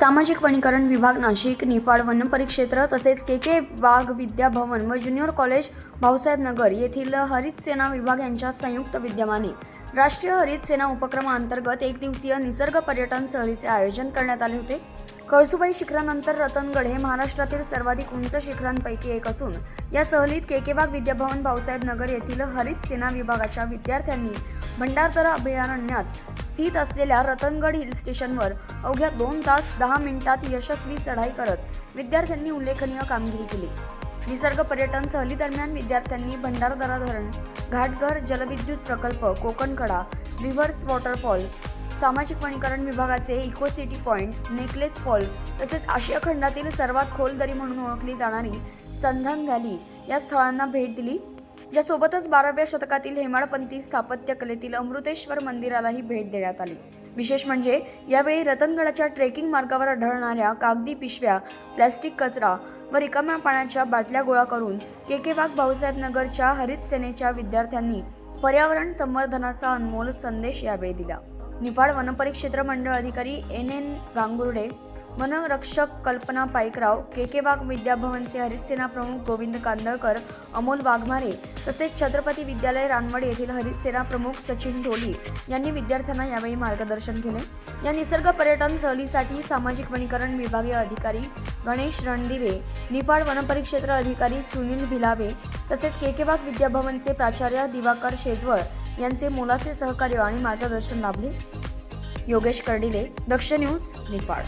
सामाजिक वनीकरण विभाग नाशिक निफाड वन परिक्षेत्र तसेच के के वाघ विद्याभवन व ज्युनियर कॉलेज भाऊसाहेब नगर येथील हरित सेना विभाग यांच्या संयुक्त विद्यमाने राष्ट्रीय हरित सेना उपक्रमाअंतर्गत एक दिवसीय निसर्ग पर्यटन सहलीचे आयोजन करण्यात आले होते. कळसुबाई शिखरानंतर रतनगड हे महाराष्ट्रातील सर्वाधिक उंच शिखरांपैकी एक असून या सहलीत केकेबाग विद्याभवन भाऊसाहेब नगर येथील हरित सेना विभागाच्या विद्यार्थ्यांनी भंडारदरा अभयारण्यात स्थित असलेल्या रतनगड हिल स्टेशनवर अवघ्या दोन तास दहा मिनिटात यशस्वी चढाई करत विद्यार्थ्यांनी उल्लेखनीय कामगिरी केली. निसर्ग पर्यटन सहलीदरम्यान विद्यार्थ्यांनी भंडारदरा धरण घाटघर जलविद्युत प्रकल्प कोकणकडा रिव्हर्स वॉटरफॉल सामाजिक वनीकरण विभागाचे eco city point necklace fall तसेच आशिया खंडातील सर्वात खोल दरी म्हणून ओळखली जाणारी संधन व्हॅली या स्थळांना भेट दिली. यासोबतच बाराव्या शतकातील हेमाडपंथी स्थापत्य कलेतील अमृतेश्वर मंदिरालाही भेट देण्यात आली. विशेष म्हणजे यावेळी रतनगडाच्या ट्रेकिंग मार्गावर आढळणाऱ्या कागदी पिशव्या प्लॅस्टिक कचरा व रिकाम्या पाण्याच्या बाटल्या गोळा करून के के वाघ भाऊसाहेब नगरच्या हरित सेनेच्या विद्यार्थ्यांनी पर्यावरण संवर्धनाचा अनमोल संदेश यावेळी दिला. निफाड वनपरिक्षेत्र मंडळ अधिकारी एन एन गांगुर्डे मनरक्षक कल्पना पाईकराव के के वाघ विद्याभवनचे हरितसेना प्रमुख गोविंद कांदळकर अमोल वाघमारे तसेच छत्रपती विद्यालय रानवड येथील हरितसेना प्रमुख सचिन ढोली यांनी विद्यार्थ्यांना यावेळी मार्गदर्शन केले. या निसर्ग पर्यटन सहलीसाठी सामाजिक वनीकरण विभागीय अधिकारी गणेश रणदिवे निफाड वनपरिक्षेत्र अधिकारी सुनील भिलावे तसेच के के वाघ विद्याभवनचे प्राचार्य दिवाकर शेजवळ यांचे मोलाचे सहकार्य आणि मार्गदर्शन लाभले. योगेश कर्डिले दक्ष न्यूज निफाड